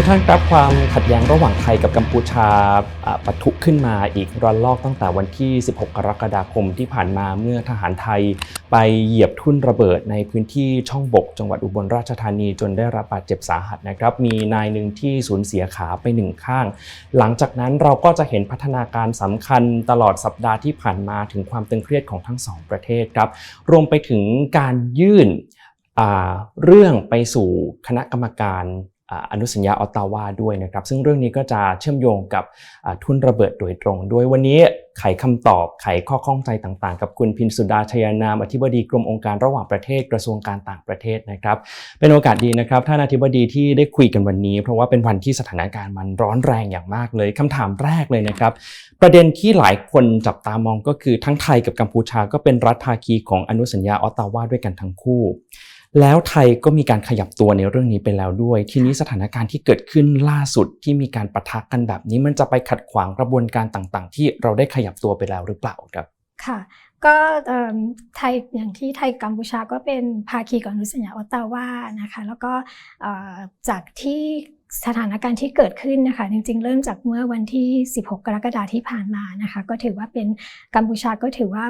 ทุกท่านครับความขัดแย้งระหว่างไทยกับกัมพูชาปะทุขึ้นมาอีกระลอกตั้งแต่วันที่ 16 กรกฎาคมที่ผ่านมาเมื่อทหารไทย ไปเหยียบทุ่นระเบิดในพื้นที่ช่องบก จังหวัดอุบลราชธานีจนได้รับบาดเจ็บสาหัสนะครับ มีนายหนึ่งที่สูญเสียขาไปหนึ่งข้าง หลังจากนั้นเราก็จะเห็นพัฒนาการสำคัญตลอดสัปดาห์ที่ผ่านมาถึงความตึงเครียดของทั้งสองประเทศครับรวมไปถึงการยื่นเรื่องไปสู่คณะกรรมการ อนุสัญญาออตตาวาด้วยนะครับ ซึ่งเรื่องนี้ก็จะเชื่อมโยงกับทุนระเบิดโดยตรง ด้วยวันนี้ไขคำตอบไขข้อข้องใจต่างๆ กับคุณพินสุดาชยานามอธิบดีกรมองค์การระหว่างประเทศกระทรวงการต่างประเทศนะครับ เป็นโอกาสดีนะครับท่านอธิบดีที่ได้คุยกันวันนี้ เพราะว่าเป็นวันที่สถานการณ์มันร้อนแรงอย่างมากเลยคำถามแรกเลยนะครับ ประเด็นที่หลายคนจับตามองก็คือทั้งไทยกับกัมพูชาก็เป็นรัฐภาคีของอนุสัญญาออตตาวาด้วยกันทั้งคู่ แล้วไทยก็มีการขยับตัวในเรื่องนี้ไปแล้วด้วย ทีนี้สถานการณ์ที่เกิดขึ้นล่าสุดที่มีการประทะกกันแบบนี้มันจะไปขัดขวางกระบวนการต่างๆ ที่เราได้ขยับตัวไปแล้วหรือเปล่าครับค่ะก็ไทยอย่างที่ไทยกัมพูชาก็เป็นภาคีของอนุสัญญาออตตาวานะคะแล้วก็จากที่สถานการณ์ที่เกิดขึ้นนะคะจริงๆ เริ่มจากเมื่อวันที่ 16 กรกฎาคมที่ผ่านมานะคะก็ถือว่าเป็นกัมพูชาก็ถือว่า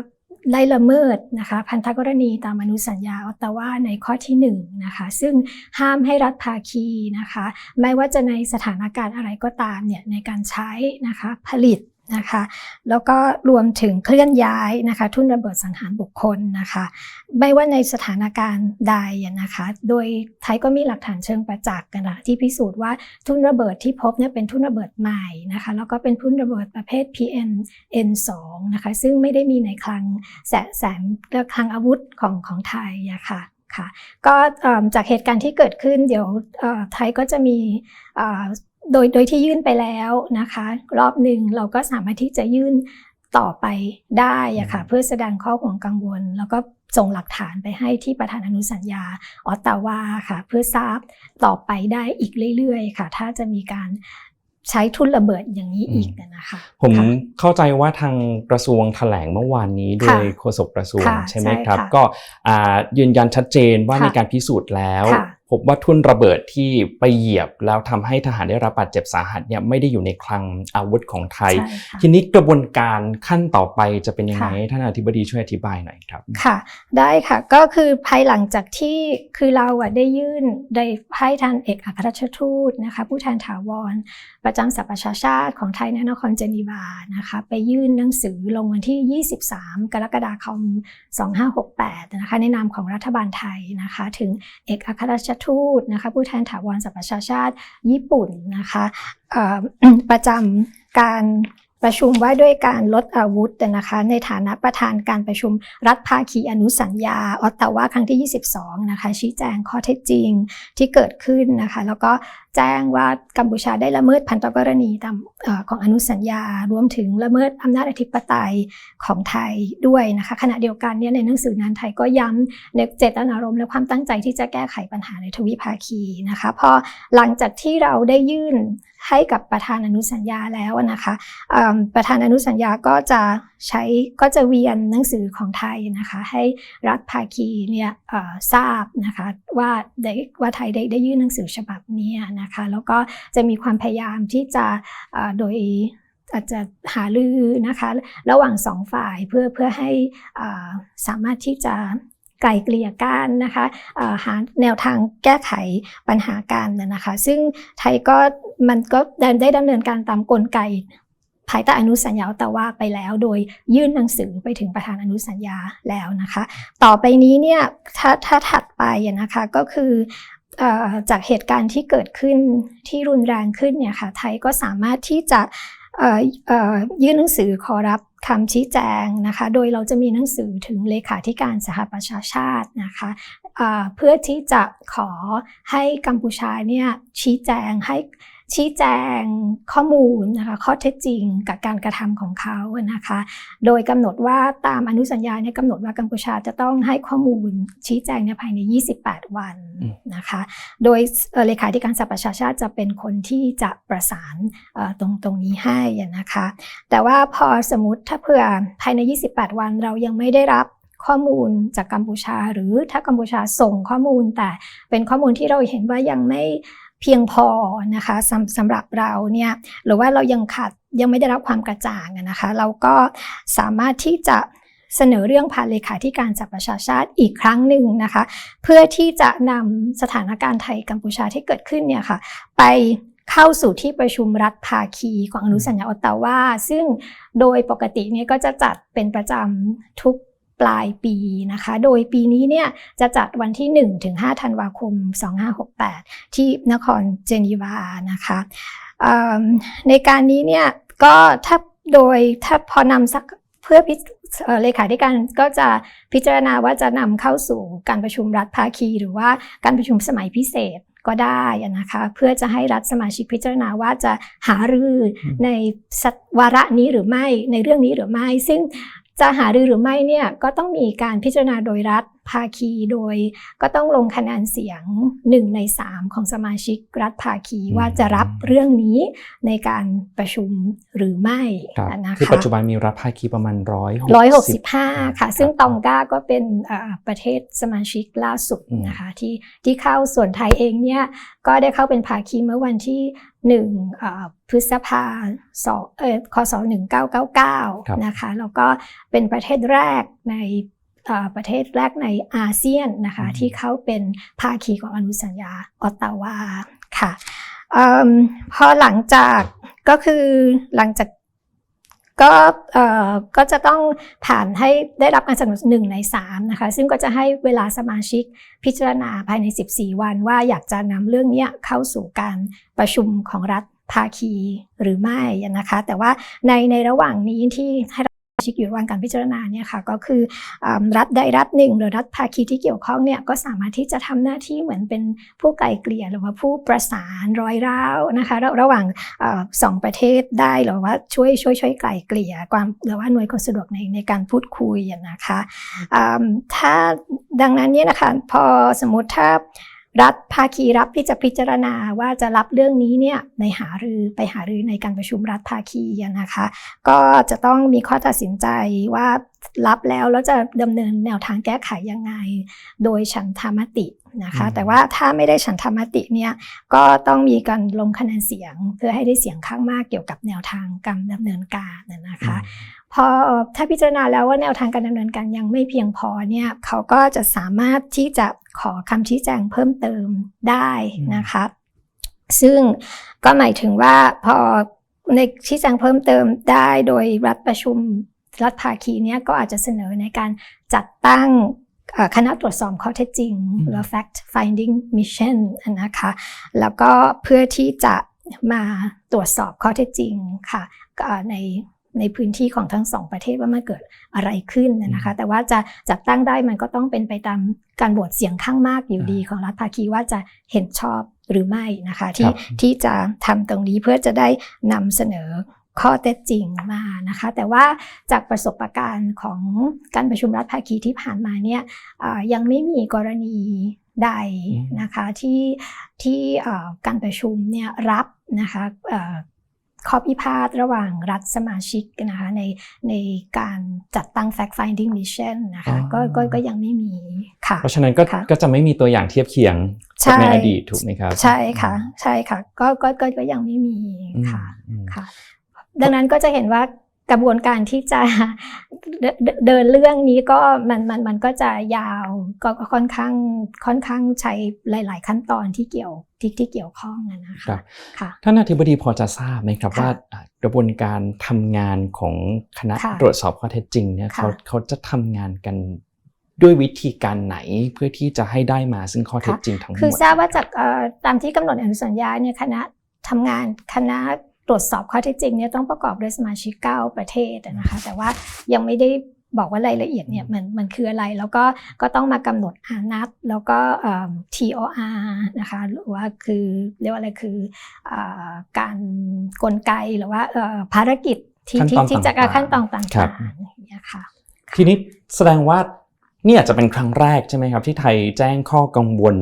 ไล่ละเมิดนะคะพันธกรณีตามอนุสัญญาออตตาวาในข้อที่1นะคะซึ่งห้ามให้รัฐภาคีนะคะ ไม่ว่าจะในสถานการณ์อะไรก็ตามเนี่ยในการใช้นะคะผลิต นะคะ แล้วก็รวมถึงเคลื่อนย้ายนะคะ ทุ่นระเบิดสังหารบุคคลนะคะ ไม่ว่าในสถานการณ์ใดนะคะ โดยไทยก็มีหลักฐานเชิงประจักษ์กันนะที่พิสูจน์ว่าทุ่นระเบิดที่พบเนี่ยเป็นทุ่นระเบิดใหม่นะคะ แล้วก็เป็นทุ่นระเบิดประเภท PN N2 นะคะ ซึ่งไม่ได้มีในคลังแสแสนคลังอาวุธของของไทยอะค่ะค่ะก็จากเหตุการณ์ที่เกิดขึ้นเดี๋ยวไทยก็จะมี โดยโดยที่ยื่นไปแล้วนะคะ รอบหนึ่งเราก็สามารถที่จะยื่นต่อไปได้อะค่ะเพื่อแสดงข้อห่วงกังวล แล้วก็ส่งหลักฐานไปให้ที่ประธานอนุสัญญาออตตาวาค่ะ เพื่อทราบต่อไปได้อีกเรื่อยๆ ค่ะ ถ้าจะมีการใช้ทุนระเบิดอย่างนี้อีกนะคะผมค่ะเข้าใจว่าทางกระทรวงแถลงเมื่อวานนี้โดค่ะยโฆษกกระทรวงค่ะใช่ไหมใช่ครับค่ะก็อ่ายืนยันชัดเจนว่าค่ะมีการพิสูจน์แล้วค่ะ พบว่าทุ่นระเบิดที่ไปเหยียบแล้วทำให้ทหารได้รับบาดเจ็บสาหัสเนี่ยไม่ได้อยู่ในคลังอาวุธของไทยใช่ค่ะทีนี้กระบวนการขั้นต่อไปจะเป็นยังไงค่ะให้ท่านอธิบดีช่วยอธิบายหน่อยครับ ค่ะ ได้ค่ะก็คือภายหลังจากที่คือเราอะได้ยื่นได้ให้ทางเอกอัครราชทูตนะคะผู้แทนถาวร ประจำสหประชาชาติของไทยในนครเจนีวานะคะไปยื่นหนังสือลงวันที่ 23 กรกฎาคม 2568 นะคะในนามของรัฐบาลไทยนะคะถึงเอกอัครราชทูตนะคะผู้แทนถาวรสหประชาชาติญี่ปุ่นนะคะประจำการ ประชุมว่าด้วยการลดอาวุธนะคะในฐานะประธานการประชุมรัฐภาคีอนุสัญญาออตตาวาครั้งที่ 22 นะคะชี้แจงข้อเท็จจริงที่เกิดขึ้นนะคะแล้วก็แจ้งว่ากัมพูชาได้ละเมิดพันธกรณีตามอของอนุสัญญา รวมถึงละเมิดอำนาจอธิปไตยของไทยด้วยนะคะขณะเดียวกันเนี่ยในหนังสือนั้นไทยก็ย้ำในเจตนารมณ์และความตั้งใจที่จะแก้ไขปัญหาในทวิภาคีนะคะพอหลังจากที่เราได้ยื่นให้กับประธานอนุสัญญาแล้วนะคะประธานอนุสัญญาก็จะใช้ก็จะเวียนหนังสือของไทยนะคะให้รัฐภาคีเนี่ยทราบนะคะว่าได้ว่าไทยได้ได้ยื่นหนังสือฉบับนี้นะคะแล้วก็จะมีความพยายามที่จะโดยอาจจะหาลือนะคะระหว่างสองฝ่ายเพื่อเพื่อให้สามารถที่จะไกลเกลี่ยกันนะคะหาแนวทางแก้ไขปัญหากันนะคะ ซึ่งไทยก็มันก็ได้ดำเนินการตามกลไก ภายใต้อนุสัญญาแต่ว่าไปแล้ว โดยยื่นหนังสือไปถึงประธานอนุสัญญาแล้วนะคะ ต่อไปนี้เนี่ยถ้าถ้าถัดไปนะคะก็คือจากเหตุการณ์ที่เกิดขึ้นที่รุนแรงขึ้นเนี่ยค่ะไทยก็สามารถที่จะยื่นหนังสือขอรับคำชี้แจงนะคะ โดยเราจะมีหนังสือถึงเลขาธิการสหประชาชาตินะคะเอ่อเพื่อที่จะขอให้กัมพูชาเนี่ยชี้แจงให้ ชี้แจงข้อมูลนะคะข้อเท็จจริงกับการกระทำของเขานะคะ โดยกำหนดว่าตามอนุสัญญาเนี่ยกำหนดว่ากัมพูชาจะต้องให้ข้อมูลชี้แจงเนี่ยภายใน 28 วันนะคะ โดยเลขาธิการสหประชาชาติจะเป็นคนที่จะประสานตรงตรงนี้ให้นะคะ แต่ว่าพอสมมติถ้าเผื่อภายใน 28 วันเรายังไม่ได้รับข้อมูลจากกัมพูชา หรือถ้ากัมพูชาส่งข้อมูลแต่เป็นข้อมูลที่เราเห็นว่ายังไม่ เพียงพอนะคะสำสำหรับเราเนี่ยหรือว่าเรายังขาดยังไม่ได้รับความกระจ่างนะคะ เราก็สามารถที่จะเสนอเรื่องผ่านเลขาธิการสหประชาชาติอีกครั้งหนึ่งนะคะ เพื่อที่จะนำสถานการณ์ไทยกัมพูชาที่เกิดขึ้นเนี่ยค่ะไปเข้าสู่ที่ประชุมรัฐภาคีของอนุสัญญาออตตาวาซึ่งโดยปกติเนี่ยก็จะจัดเป็นประจำทุก ปลายปีนะคะ โดยปีนี้เนี่ยจะจัดวันที่1ถึง5ธันวาคม 2568 ที่นครเจนีวานะคะในการนี้เนี่ยก็ถ้าโดยถ้าพอนำสักเพื่อพิเลขาธิการก็จะพิจารณาว่าจะนำเข้าสู่การประชุมรัฐภาคีหรือว่าการประชุมสมัยพิเศษก็ได้นะคะเพื่อจะให้รัฐสมาชิกพิจารณาว่าจะหารือในสวาระนี้หรือไม่ในเรื่องนี้หรือไม่ ซึ่ง จะหารือหรือไม่เนี่ยก็ต้องมีการพิจารณาโดยรัฐ ภาคีโดยก็ต้องลงคะแนนเสียงหนึ่งในสามของสมาชิกรัฐภาคีอืมว่าจะรับเรื่องนี้ในการประชุมหรือไม่ครับนะคะคือปัจจุบันมีรัฐภาคีประมาณร้อยร้อยหกสิบห้าค่ะ ซึ่งครับตองกาก็เป็นเอ่อประเทศสมาชิกล่าสุดอืมนะคะที่ที่เข้าส่วนไทยเองเนี่ยก็ได้เข้าเป็นภาคีเมื่อวันที่หนึ่งเอ่อพฤษภาสองเอ่อคศหนึ่งเก้าเก้าเก้านะคะแล้วก็เป็นประเทศแรกในเอ่อ ประเทศแรกในอาเซียนนะคะที่เข้าเป็นภาคีของอนุสัญญาออตตาวาค่ะเอมพอหลังจากก็คือหลังจากก็เอ่อก็จะต้องผ่านให้ได้รับการสนับสนุนหนึ่งในสามนะคะซึ่งก็จะให้เวลาสมาชิกพิจารณาภายใน 14 วัน ว่าอยากจะนำเรื่องเนี้ยเข้าสู่การประชุมของรัฐภาคีหรือไม่นะคะ แต่ว่าในในระหว่างนี้ที่ให้สมา ชิกอยู่ระหว่างการพิจารณาเนี่ยค่ะก็คือรัฐใดรัฐหนึ่ง หรือรัฐภาคีที่เกี่ยวข้องเนี่ยก็สามารถที่จะทำหน้าที่เหมือนเป็นผู้ไกลเกลี่ยหรือว่าผู้ประสานรอยร้าวนะคะระระหว่างอสองประเทศได้หรือว่าช่วยช่วยช่วยไกลเกลี่ยความหรือว่าหน่วยความสะดวกในในการพูดคุยนะคะถ้าดังนั้นเนี่ยนะคะพอสมมติถ้า รัฐภาคีรับที่จะพิจารณาว่าจะรับเรื่องนี้เนี่ยในหารือไปหารือในการประชุมรัฐภาคีนะคะ ก็จะต้องมีข้อตัดสินใจว่ารับแล้วแล้วจะดำเนินแนวทางแก้ไขยังไง โดยฉันทามตินะคะอืมแต่ว่าถ้าไม่ได้ฉันทามติเนี่ยก็ต้องมีการลงคะแนนเสียง เพื่อให้ได้เสียงข้างมากเกี่ยวกับแนวทางการดำเนินการน่ะนะคะพอถ้าพิจารณาแล้วว่าแนวทางการดำเนินการยังไม่เพียงพอเนี่ยเขาก็จะสามารถที่จะขอคำชี้แจงเพิ่มเติมได้นะคะ ซึ่งก็หมายถึงว่าพอในชี้แจงเพิ่มเติมได้โดยรัฐประชุมรัฐภาคีเนี่ยก็อาจจะเสนอในการจัดตั้งเอ่อ คณะตรวจสอบข้อเท็จจริงอืมหรือ fact finding mission นะคะแล้วก็เพื่อที่จะมาตรวจสอบข้อเท็จจริงค่ะเอ่อในในพื้นที่ของทั้งสองประเทศว่ามันเกิดอะไรขึ้นนะคะ แต่ว่าจะจัดตั้งได้มันก็ต้องเป็นไปตามการโหวตเสียงข้างมากอยู่ดีของรัฐภาคีว่าจะเห็นชอบหรือไม่นะคะที่ครับที่จะทำตรงนี้เพื่อจะได้นำเสนอ ข้อเท็จจริงมานะคะ แต่ว่าจากประสบการณ์ของการประชุมรัฐภาคีที่ผ่านมาเนี่ยอ่ายังไม่มีกรณีใดนะคะที่ที่เอ่อการประชุมเนี่ยรับนะคะเอ่อข้อพิพาทระหว่างรัฐสมาชิกนะคะในในการจัดตั้ง fact finding mission นะคะอ๋อก็ก็ก็ยังไม่มีค่ะ เพราะฉะนั้นก็ค่ะก็จะไม่มีตัวอย่างเทียบเคียงใช่กับในอดีตถูกไหมครับ ใช่ค่ะ ใช่ค่ะ ก็ก็ก็ก็ยังไม่มีอืมค่ะอืมค่ะ ดังนั้นก็จะเห็นว่ากระบวนการที่จะเดินเดินเรื่องนี้ก็มันมันมันก็จะยาวก็ก็ค่อนข้างค่อนข้างใช้หลาย ๆ ขั้นตอนที่เกี่ยวที่ที่เกี่ยวข้องอะนะครัคะบค่ะท่านอธิบดีพอจะทราบไหมครับค่ะว่าอ่ากระบวนการทำงานของคณะค่ะตรวจสอบข้อเท็จจริงเนี่ยค่ะเขาเขาจะทำงานกันด้วยวิธีการไหนเพื่อที่จะให้ได้มาซึ่งข้อเท็จจริงทั้งหมดคือทราบว่าจากเอ่อตามที่กำหนดอนุสัญญาเนี่ยคณะทำงานคณะ ตรวจสอบข้อเท็จจริงเนี่ยต้องประกอบด้วยสมาชิก 9 ประเทศอะนะคะ แต่ว่ายังไม่ได้บอกว่ารายละเอียดเนี่ยมันมันคืออะไรแล้วก็ก็ต้องมากำหนดอานัดแล้วก็เอิ่ม TOR นะคะหรือว่าคือเรียกว่าอะไรคือเอ่อการกลไกหรือว่าเอ่อภารกิจที่ขั้นที่ตอนที่จะต่างๆขั้นตอนต่างครับๆอย่างเงี้ยค่ะทีนี้แสดงว่า นี่อาจจะเป็นครั้งแรกใช่ไหมครับ ที่ไทยแจ้งข้อกังวล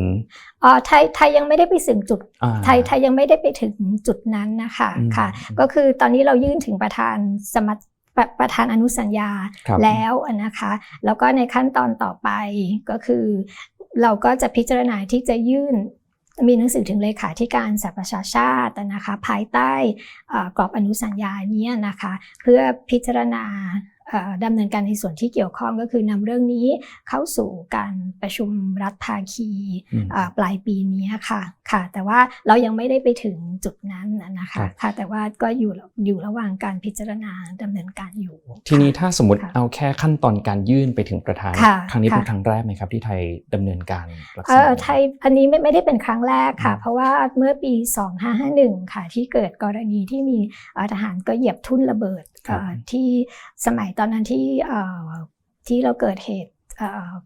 อ๋อไทยไทยยังไม่ได้ไปถึงจุดอ่าไทยไทยยังไม่ได้ไปถึงจุดนั้นนะคะอืมค่ะ ก็คือตอนนี้เรายื่นถึงประธานสมัชประประธานอนุสัญญาครับแล้วนะคะแล้วก็ในขั้นตอนต่อไปก็คือ เราก็จะพิจารณาที่จะยื่นมีหนังสือถึงเลขาธิการสหประชาชาตินะคะ ภายใต้เอ่อกรอบอนุสัญญาเนี้นะคะ เพื่อพิจารณาเอ่อ ดำเนินการในส่วนที่เกี่ยวข้องก็คือนำเรื่องนี้เข้าสู่การประชุมรัฐภาคีอืมเอ่อปลายปีนี้ค่ะค่ะ แต่ว่าเรายังไม่ได้ไปถึงจุดนั้นนะครัคะบค่ะแต่ว่าก็อยู่อยู่ระหว่างการพิจารณาดำเนินการอยู่ ทีนี้ถ้าสมมติค่ะเอาแค่ขั้นตอนการยื่นไปถึงประธานค่ะครั้งนี้เป็นค่ะครั้งแรกไหมครับที่ไทยดำเนินการลักษเอณะอนี้ไทยอันนี้ไม่ไม่ได้เป็นครั้งแรกค่ะอืมเพราะว่าเมื่อปี 2551 ค่ะที่เกิดกรณีที่มีเอ่อทหารก็เหยียบทุ่นระเบิดเอ่อที่สมัยตอนนั้นที่ที่เราเกิดเหตุ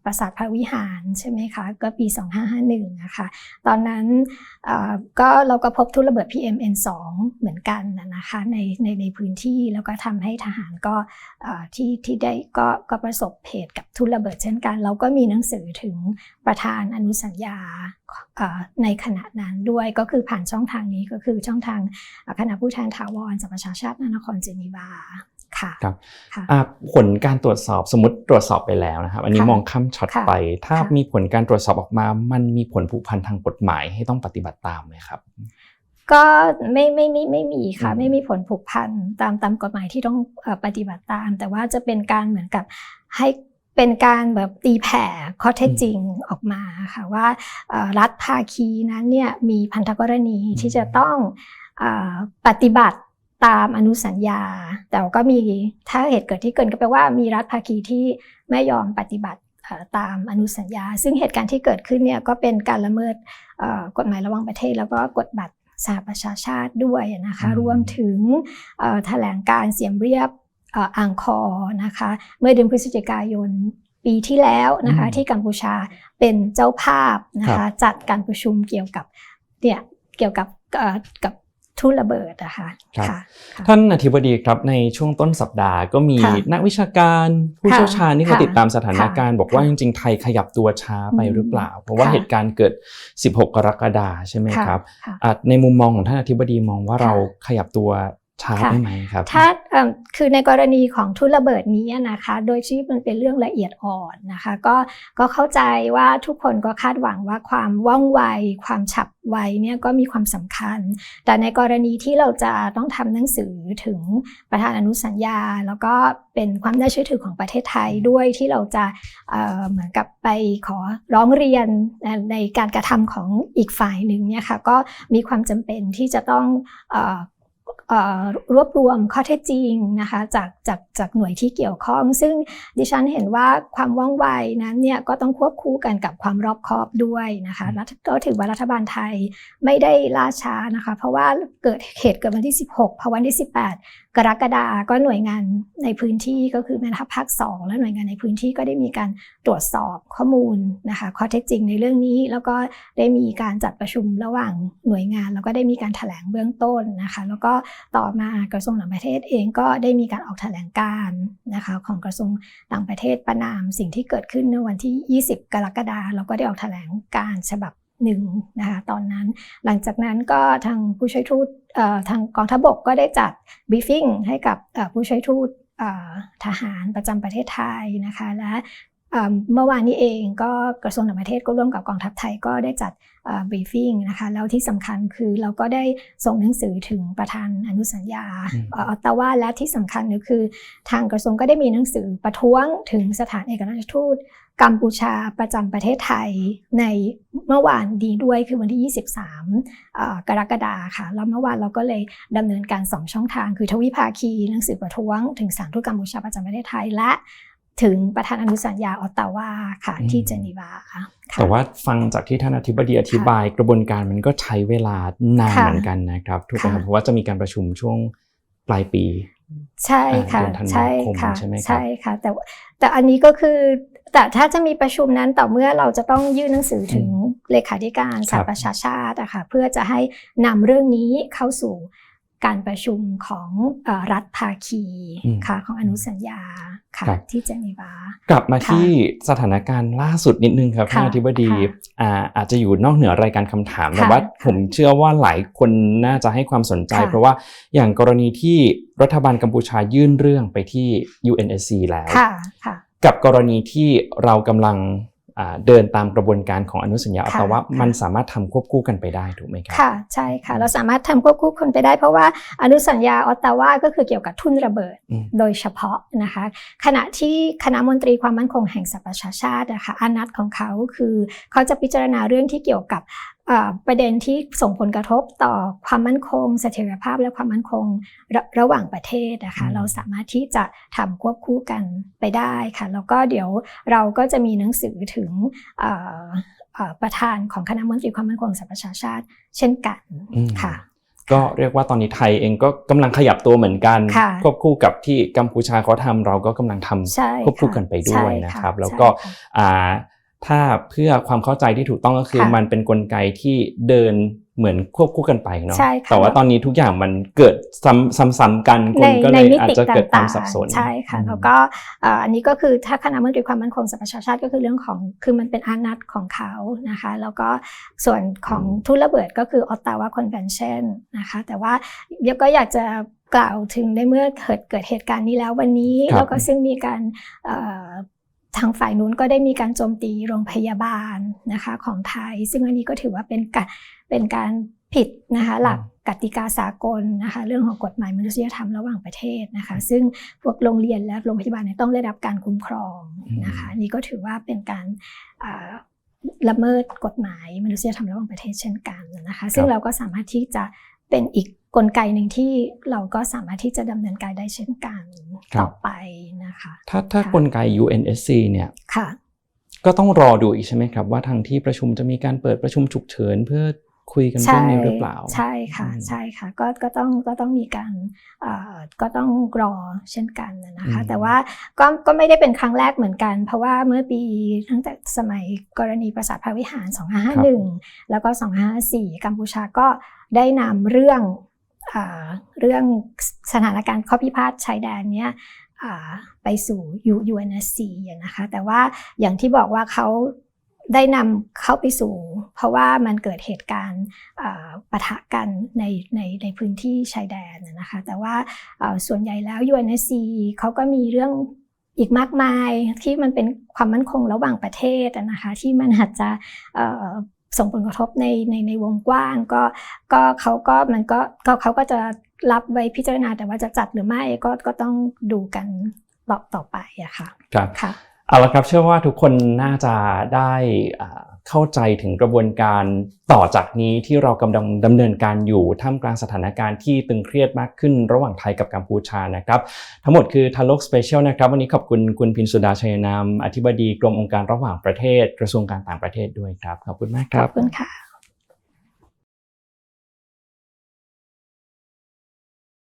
ปราสาทพระวิหารใช่ไหมคะ ก็ปี 2551นะคะตอนนั้นก็เราก็พบทุ่นระเบิด PMN2 เหมือนกันนะคะในในในพื้นที่แล้วก็ทำให้ทหารก็ที่ที่ได้ก็ก็ประสบเหตุกับทุ่นระเบิดเช่นกัน เราก็มีหนังสือถึงประธานอนุสัญญาในขณะนั้นด้วยก็คือผ่านช่องทางนี้ก็คือช่องทางคณะผู้แทนถาวรสหประชาชาตินครเจนีวา ค่ะครับค่ะอะผลการตรวจสอบสมมติตรวจสอบไปแล้วนะครับอันนี้ค่ะมองข้ามช็อตค่ะไป ถ้าค่ะมีผลการตรวจสอบออกมา มันมีผลผูกพันทางกฎหมายให้ต้องปฏิบัติตามไหมครับ ก็ไม่ไม่ไม่ไม่มีค่ะอืมไม่มีผลผูกพันตามตามกฎหมายที่ต้องเอ่อปฏิบัติตาม แต่ว่าจะเป็นการเหมือนกับให้เป็นการแบบตีแผ่ข้อเท็จจริงออกมาค่ะว่าเอ่อรัฐภาคีนั้นเนี่ยมีพันธกรณีที่จะต้องเออปฏิบัติ ตามอนุสัญญา แต่ว่าก็มีถ้าเหตุเกิดที่เกินก็แปลว่ามีรัฐภาคีที่ไม่ยอมปฏิบัติเอ่อตามอนุสัญญา ซึ่งเหตุการณ์ที่เกิดขึ้นเนี่ยก็เป็นการละเมิดเอ่อกฎหมายระหว่างประเทศ แล้วก็กฎบัตรสหประชาชาติด้วยนะคะอืมรวมถึงเอ่อแถลงการเสียมเรียบเอ่ออ่างคอนะคะเมื่อเดือนพฤศจิกายนปีที่แล้วนะคะที่กัมพูชาเป็นเจ้าภาพนะคะจัดการประชุมเกี่ยวกับเนี่ยเกี่ยวกับเอ่อกับ ทุระเบิดนะคะครับค่ะท่านอธิบดีครับในช่วงต้นสัปดาห์ก็มีนักวิชาการผู้เชี่ยวชาญที่เขาติดตามสถานการณ์ บอกว่าจริงๆไทยขยับตัวช้าไปหรือเปล่า เพราะว่าเหตุการณ์เกิด 16 กรกฎาคมใช่ไหมค่ะครับอะในมุมมองของท่านอธิบดีมองว่าเราขยับตัว ช้าค่ะไปไหมครับ ถ้าเอิ่มคือในกรณีของทุนระเบิดนี้นะคะ โดยที่มันเป็นเรื่องละเอียดอ่อนนะคะ ก็ก็เข้าใจว่าทุกคนก็คาดหวังว่าความว่องไว ความฉับไวเนี่ยก็มีความสำคัญ แต่ในกรณีที่เราจะต้องทำหนังสือถึงประธานอนุสัญญา แล้วก็เป็นความน่าเชื่อถือของประเทศไทยด้วยที่เราจะเอ่อเหมือนกับไปขอร้องเรียนในการกระทำของอีกฝ่ายหนึ่งเนี่ยค่ะก็มีความจำเป็นที่จะต้องเอ่อเอ่อ รวบรวมข้อเท็จจริงนะคะจากจากจากหน่วยที่เกี่ยวข้อง ซึ่งดิฉันเห็นว่าความว่องไวนั้นเนี่ยก็ต้องควบคู่กันกับความรอบคอบด้วยนะคะรัฐก็ถือว่ารัฐบาลไทยไม่ได้ล่าช้านะคะ เพราะว่าเกิดเหตุเกิดวันที่ 16พอวันที่ 18กรกฎาก็หน่วยงานในพื้นที่ก็คือแม่ทัพภาค 2 และหน่วยงานในพื้นที่ก็ได้มีการตรวจสอบข้อมูลนะคะข้อเท็จจริงในเรื่องนี้ แล้วก็ได้มีการจัดประชุมระหว่างหน่วยงาน แล้วก็ได้มีการแถลงเบื้องต้นนะคะแล้วก็ต่อมากระทรวงต่างประเทศเองก็ได้มีการออกแถลงการนะคะของกระทรวงต่างประเทศประนามสิ่งที่เกิดขึ้นในวันที่ 20 กรกฎาคมแล้วก็ได้ออกแถลงการฉบับ หนึ่งนะคะตอนนั้น หลังจากนั้นก็ทางผู้ช่วยทูตเอ่อทางกองทัพบกก็ได้จัดบรีฟิ้งให้กับเอ่อผู้ช่วยทูตเอ่อทหารประจำประเทศไทยนะคะและเอ่อเมื่อวานนี้เองก็กระทรวงต่างประเทศก็ร่วมกับกองทัพไทยก็ได้จัดบรีฟิ้งนะคะแล้วที่สำคัญคือเราก็ได้ส่งหนังสือถึงประธานอนุสัญญาอืมเอ่อออตตาวาและที่สำคัญก็คือ ทางกระทรวงก็ได้มีหนังสือประท้วงถึงสถานเอกอัครราชทูต กัมพูชาประจำประเทศไทยในเมื่อวานดีด้วยคือวันที่ 23เอ่อกรกฎาค่ะ แล้วเมื่อวานเราก็เลยดำเนินการ 2 ช่องทาง คือทวิภาคีหนังสือประท้วง ถึงสถานทูตกัมพูชาประจำประเทศไทยและถึงประธานอนุสัญญาออตตาวาค่ะอืมที่เจนีวาค่ะแต่ว่าฟังจากที่ท่านอธิบดีอธิบายกระบวนการมันก็ใช้เวลานานค่ะเหมือนกันนะครับถูกไหมครับค่ะเพราะว่าจะมีการประชุมช่วงปลายปีใช่ค่ะอ่าเดือนธันวาใช่คมค่ะใช่ไหมครับใช่ค่ะแต่ว่าแต่อันนี้ก็คือ แต่ถ้าจะมีประชุมนั้นต่อเมื่อเราจะต้องยื่นหนังสือถึงเลขาธิการสครัหบประชาชาติอะค่ะเพื่อจะให้นำเรื่องนี้เข้าสู่การประชุมของเอ่อรัฐภาคีค่ะของอนุสัญญาค่ะที่เจนีวากลับมาที่สถานการณ์ล่าสุดนิดนึงครับค่ะท่านอธิบดีค่ะอ่าอาจจะอยู่นอกเหนือรายการคำถามแต่ค่ะว่าผมเชื่อว่าหลายคนน่าจะให้ความสนใจค่ะเพราะว่าอย่างกรณีที่รัฐบาลกัมพูชายื่นเรื่องไปที่ UNSC แล้วค่ะค่ะ กับกรณีที่เรากำลังอ่าเดินตามกระบวนการของอนุสัญญาออตค่ะตาวาค่ะมันสามารถทำควบคู่กันไปได้ถูกไหมครับค่ะใช่ค่ะ เราสามารถทำควบคู่คนไปได้ เพราะว่าอนุสัญญาออตตาวาก็คือเกี่ยวกับทุ่นระเบิดอืมโดยเฉพาะนะคะ ขณะที่คณะมนตรีความมั่นคงแห่งสหประชาชาตินะคะอานัดของเขาคือเขาจะพิจารณาเรื่องที่เกี่ยวกับเอ่อ ประเด็นที่ส่งผลกระทบต่อความมั่นคง เสถียรภาพและความมั่นคงระระหว่างประเทศนะคะอืมเราสามารถที่จะทำควบคู่กันไปได้ค่ะแล้วก็เดี๋ยวเราก็จะมีหนังสือถึงเอ่อเอ่อประธานของคณะมนตรีความมั่นคงแห่งสหประชาชาติ เช่นกันอืมค่ะก็เรียกว่าตอนนี้ไทยเองก็กำลังขยับตัวเหมือนกันค่ะควบคู่กับที่กัมพูชาเขาทำเราก็กำลังทำใช่ควบคู่กันไปด้วยใช่นะครับใช่แล้วก็ค่ะอ่า ถ้าเพื่อความเข้าใจที่ถูกต้องก็คือค่ะมันเป็นกลไกที่เดินเหมือนควบคู่กันไปเนาะใช่ค่ะแต่ว่าตอนนี้ทุกอย่างมันเกิดซ้ำซ้ำๆกันคในนก็ในเลยมิอาจติจะเกิดความต่างๆสับสนใช่ค่ะอืมแล้วก็เอ่ออันนี้ก็คือถ้าคณะมนตรีความมั่นคงสหประชาชาติก็คือเรื่องของคือมันเป็นอานัตของเขานะคะ แล้วก็ส่วนของทุนระเบิดก็คือออตตาวาคอนเวนชั่นนะคะ แต่ว่าเดี๋ยวก็อยากจะกล่าวถึงในเมื่อเกิดเกิดเหตุการณ์นี้แล้ววันนี้ครับแล้วก็ซึ่งมีการเอ่อ ทางฝ่ายนู้นก็ได้มีการโจมตีโรงพยาบาลนะคะของไทย ซึ่งอันนี้ก็ถือว่าเป็นการเป็นการผิดนะคะหลักกติกาสากลนะคะเรื่องของกฎหมายมนุษยธรรมระหว่างประเทศนะคะซึ่งพวกโรงเรียนและโรงพยาบาลเนี่ยต้องได้รับการคุ้มครองนะคะอันนี่ก็ถือว่าเป็นการอ่าละเมิดกฎหมายมนุษยธรรมระหว่างประเทศเช่นกันนะคะซึ่งเราก็สามารถที่จะเป็นอีก กลไกหนึ่งที่เราก็สามารถที่จะดำเนินการได้เช่นกันต่อไปนะคะถ้าถ้าค่ะกลไก UNSC เนี่ยค่ะก็ต้องรอดูอีกใช่ไหมครับ ว่าทางที่ประชุมจะมีการเปิดประชุมฉุกเฉินเพื่อคุยกันเรื่องนี้หรือเปล่า ใช่ค่ะอืมใช่ค่ะก็ก็ต้องก็ต้องมีการเอ่อก็ต้องรอเช่นกันนะคะอืมแต่ว่าก็ก็ไม่ได้เป็นครั้งแรกเหมือนกัน เพราะว่าเมื่อปีตั้งแต่สมัยกรณีปราสาทพระวิหาร 2551 แล้วก็ 2554 กัมพูชาก็ได้นำเรื่องอ่า เรื่องสถานการณ์ข้อพิพาทชายแดนเนี้ยไปสู่ UNSC อะนะคะแต่ว่าอย่างที่บอกว่าเขาได้นำเข้าไปสู่ เพราะว่ามันเกิดเหตุการณ์ปะทะกันในในในพื้นที่ชายแดนนะคะแต่ว่าส่วนใหญ่แล้ว UNSC เขาก็มีเรื่องอีกมากมายที่มันเป็นความมั่นคงระหว่างประเทศนะคะที่มันอาจจะ ส่งผลกระทบในในในวงกว้าง ก็ก็เขาก็มันก็ก็เขาก็จะรับไว้พิจารณาแต่ว่าจะจัดหรือไม่ก็ก็ต้องดูกันต่อต่อไปอะค่ะครับค่ะเอาละครับเชื่อว่าทุกคนน่าจะได้อ่า เข้าใจถึงกระบวนการต่อจากนี้ที่เรากำลังดำเนินการอยู่ท่ามกลางสถานการณ์ที่ตึงเครียดมากขึ้นระหว่างไทยกับกัมพูชานะครับ ทั้งหมดคือทันโลกสเปเชียลนะครับ วันนี้ขอบคุณคุณพินสุดาชัยนามอธิบดีกรมองค์การระหว่างประเทศกระทรวงการต่างประเทศด้วยครับ ขอบคุณมากครับ ขอบคุณค่ะ